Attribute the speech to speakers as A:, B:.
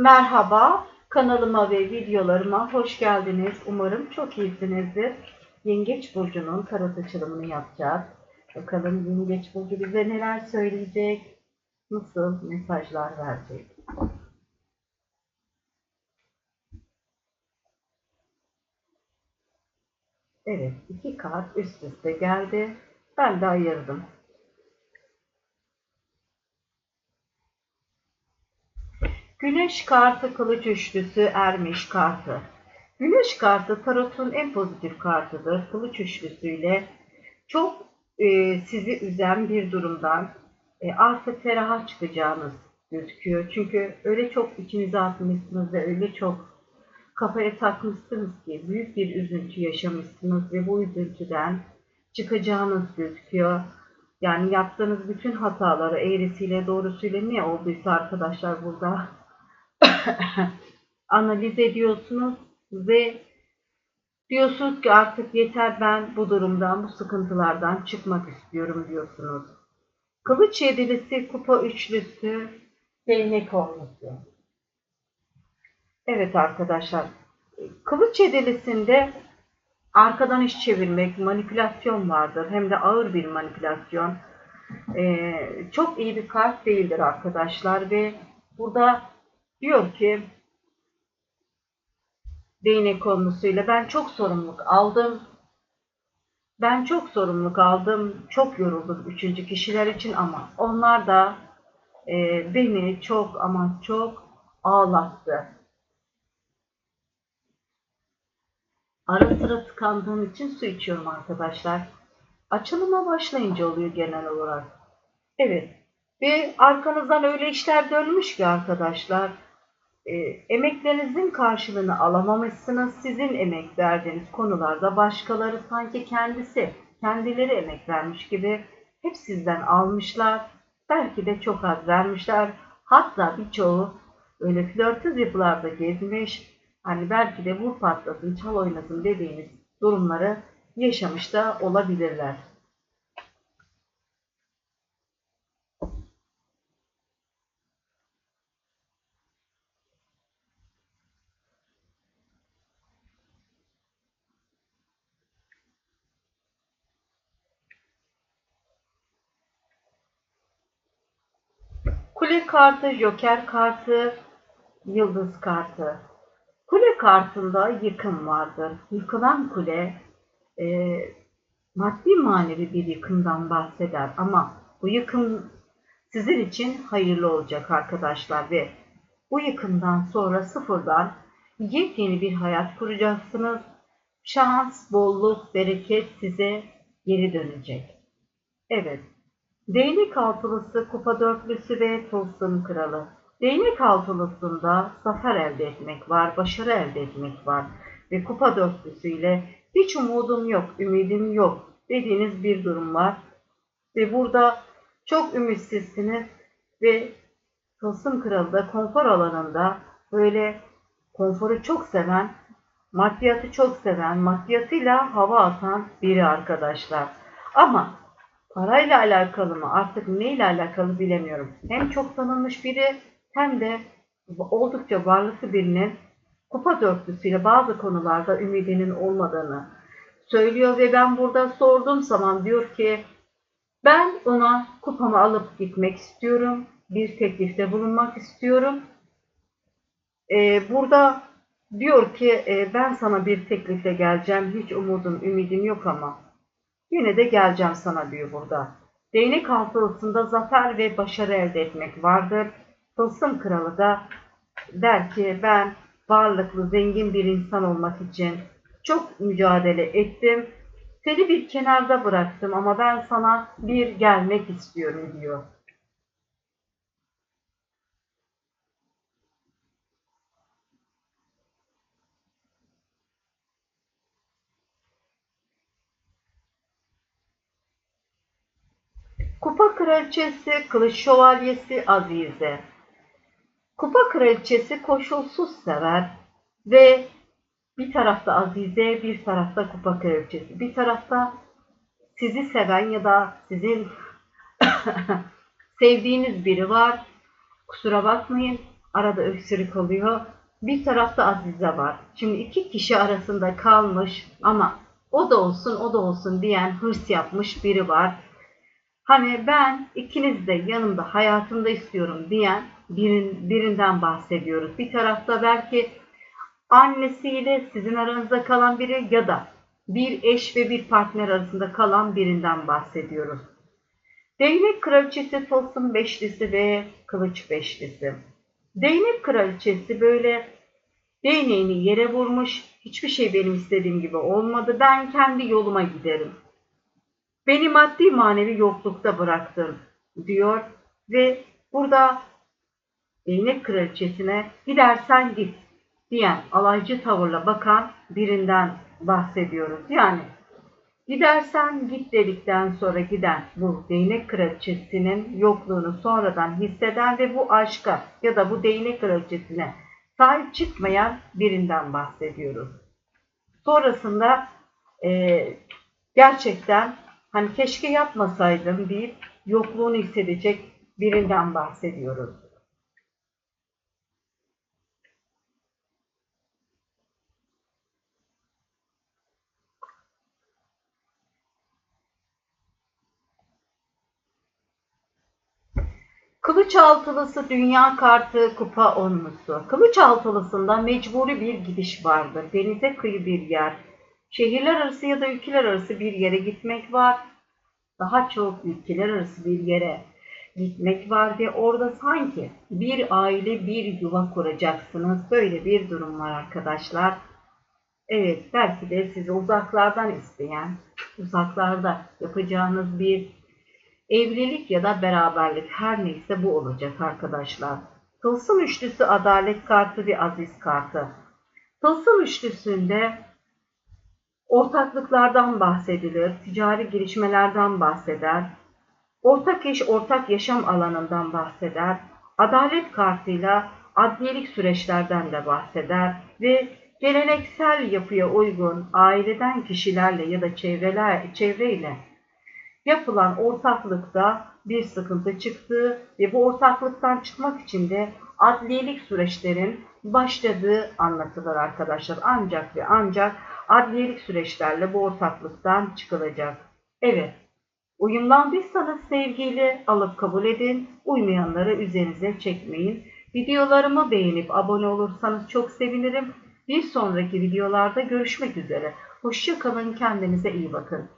A: Merhaba, kanalıma ve videolarıma hoş geldiniz. Umarım çok iyisinizdir. Yengeç Burcu'nun tarot açılımını yapacağız. Bakalım Yengeç Burcu bize neler söyleyecek, nasıl mesajlar verecek. Evet, iki kart üst üste geldi. Ben de ayırdım. Güneş kartı kılıç üçlüsü ermiş kartı. Güneş kartı tarotun en pozitif kartıdır. Kılıç üçlüsüyle çok e, sizi üzen bir durumdan e, artık feraha çıkacağınız gözüküyor. Çünkü öyle çok içinize atmışsınız ve öyle çok kafaya takmışsınız ki büyük bir üzüntü yaşamışsınız ve bu üzüntüden çıkacağınız gözüküyor. Yani yaptığınız bütün hataları eğrisiyle doğrusuyla ne olduysa arkadaşlar burada analiz ediyorsunuz ve diyorsunuz ki artık yeter ben bu durumdan, bu sıkıntılardan çıkmak istiyorum diyorsunuz. Kılıç yedilisi, kupa üçlüsü, değnek olması. Evet arkadaşlar, kılıç yedilisinde arkadan iş çevirmek, manipülasyon vardır. Hem de ağır bir manipülasyon. Ee, çok iyi bir kart değildir arkadaşlar ve burada diyor ki değnek konusuyla ben çok sorumluluk aldım. Ben çok sorumluluk aldım. Çok yoruldum üçüncü kişiler için ama onlar da e, beni çok ama çok ağlattı. Ara sıra tıkandığım için su içiyorum arkadaşlar. Açılıma başlayınca oluyor genel olarak. Evet. Ve arkanızdan öyle işler dönmüş ki arkadaşlar. E, emeklerinizin karşılığını alamamışsınız. Sizin emek verdiğiniz konularda başkaları sanki kendisi, kendileri emek vermiş gibi hep sizden almışlar. Belki de çok az vermişler. Hatta birçoğu öyle flörtöz yapılarda gezmiş. Hani belki de vur patlasın, çal oynasın dediğiniz durumları yaşamış da olabilirler. Kule kartı, joker kartı, yıldız kartı. Kule kartında yıkım vardır. Yıkılan kule e, maddi manevi bir yıkımdan bahseder ama bu yıkım sizin için hayırlı olacak arkadaşlar ve bu yıkımdan sonra sıfırdan yepyeni bir hayat kuracaksınız. Şans, bolluk, bereket size geri dönecek. Evet, Değnek altılısı, kupa dörtlüsü ve tılsım kralı. Değnek altılısında zafer elde etmek var, başarı elde etmek var. Ve kupa dörtlüsüyle hiç umudum yok, ümidim yok dediğiniz bir durum var. Ve burada çok ümitsizsiniz ve tılsım kralı da konfor alanında böyle konforu çok seven, maddiyatı çok seven, maddiyatıyla hava atan biri arkadaşlar. Ama parayla alakalı mı artık neyle alakalı bilemiyorum. Hem çok tanınmış biri hem de oldukça varlıklı birinin kupa dörtlüsüyle bazı konularda ümidinin olmadığını söylüyor ve ben burada sorduğum zaman diyor ki ben ona kupamı alıp gitmek istiyorum. Bir teklifte bulunmak istiyorum. Ee, burada diyor ki e, ben sana bir teklifle geleceğim. Hiç umudum, ümidim yok ama Yine de geleceğim sana diyor burada. Değnek altılısında zafer ve başarı elde etmek vardır. Tılsım kralı da der ki ben varlıklı, zengin bir insan olmak için çok mücadele ettim. Seni bir kenarda bıraktım ama ben sana bir gelmek istiyorum diyor. Kupa kraliçesi, kılıç şövalyesi Azize. Kupa kraliçesi koşulsuz sever ve bir tarafta Azize, bir tarafta kupa kraliçesi. Bir tarafta sizi seven ya da sizin sevdiğiniz biri var. Kusura bakmayın Arada öksürük oluyor. Bir tarafta Azize var. Şimdi iki kişi arasında kalmış ama o da olsun o da olsun diyen hırs yapmış biri var. Hani ben ikiniz de yanımda hayatımda istiyorum diyen birin, birinden bahsediyoruz. Bir tarafta belki annesiyle sizin aranızda kalan biri ya da bir eş ve bir partner arasında kalan birinden bahsediyoruz. Değnek kraliçesi tılsım beşlisi ve kılıç beşlisi. Değnek kraliçesi böyle değneğini yere vurmuş. Hiçbir şey benim istediğim gibi olmadı. Ben kendi yoluma giderim. Beni maddi manevi yoklukta bıraktın diyor ve burada değnek kraliçesine gidersen git diyen alaycı tavırla bakan birinden bahsediyoruz. Yani gidersen git dedikten sonra giden bu değnek kraliçesinin yokluğunu sonradan hisseden ve bu aşka ya da bu değnek kraliçesine sahip çıkmayan birinden bahsediyoruz. Sonrasında e, gerçekten hani keşke yapmasaydım deyip yokluğunu hissedecek birinden bahsediyoruz. Kılıç altılısı dünya kartı kupa onlusu. Kılıç altılısında mecburi bir gidiş vardır. Denize kıyı bir yer. Şehirler arası ya da ülkeler arası bir yere gitmek var. Daha çok ülkeler arası bir yere gitmek var ve orada sanki bir aile bir yuva kuracaksınız. Böyle bir durum var arkadaşlar. Evet belki de sizi uzaklardan isteyen, uzaklarda yapacağınız bir Evlilik ya da beraberlik her neyse bu olacak arkadaşlar. Tılsım üçlüsü adalet kartı ve aziz kartı. Tılsım üçlüsünde ortaklıklardan bahsedilir, ticari girişmelerden bahseder, ortak iş, ortak yaşam alanından bahseder, adalet kartıyla adliyelik süreçlerden de bahseder ve geleneksel yapıya uygun aileden kişilerle ya da çevreler, çevreyle yapılan ortaklıkta bir sıkıntı çıktığı ve bu ortaklıktan çıkmak için de adliyelik süreçlerin başladığı anlatılır arkadaşlar. Ancak ve ancak adliyelik süreçlerle bu ortaklıktan çıkılacak. Evet, uyumlandıysanız sevgiyle alıp kabul edin, uymayanları üzerinize çekmeyin. Videolarımı beğenip abone olursanız çok sevinirim. Bir sonraki videolarda görüşmek üzere. Hoşçakalın, kendinize iyi bakın.